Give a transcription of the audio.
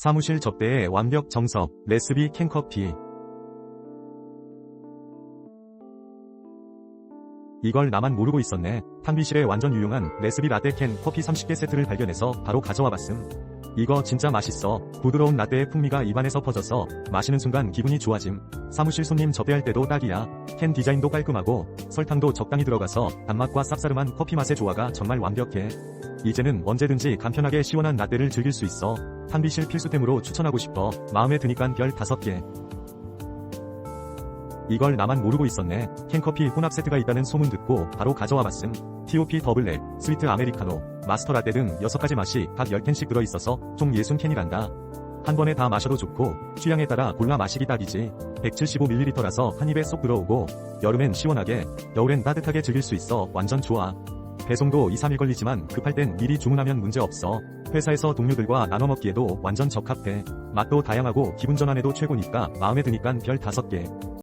사무실 접대의 완벽 정석, 레스비 캔커피. 이걸 나만 모르고 있었네. 탕비실에 완전 유용한 레스비 라떼 캔 커피 30개 세트를 발견해서 바로 가져와 봤음. 이거 진짜 맛있어. 부드러운 라떼의 풍미가 입안에서 퍼져서 마시는 순간 기분이 좋아짐. 사무실 손님 접대할 때도 딱이야. 캔 디자인도 깔끔하고 설탕도 적당히 들어가서 단맛과 쌉싸름한 커피 맛의 조화가 정말 완벽해. 이제는 언제든지 간편하게 시원한 라떼를 즐길 수 있어. 탕비실 필수템으로 추천하고 싶어. 마음에 드니깐 별 5개. 이걸 나만 모르고 있었네. 캔커피 혼합 세트가 있다는 소문 듣고 바로 가져와 봤음. TOP 더블랙, 스위트 아메리카노, 마스터 라떼 등 6가지 맛이 각 10캔씩 들어있어서 총 60캔이란다. 한 번에 다 마셔도 좋고 취향에 따라 골라 마시기 딱이지. 175ml라서 한 입에 쏙 들어오고 여름엔 시원하게, 겨울엔 따뜻하게 즐길 수 있어 완전 좋아. 배송도 2, 3일 걸리지만 급할 땐 미리 주문하면 문제 없어. 회사에서 동료들과 나눠 먹기에도 완전 적합해. 맛도 다양하고 기분 전환에도 최고니까 마음에 드니깐 별 5개.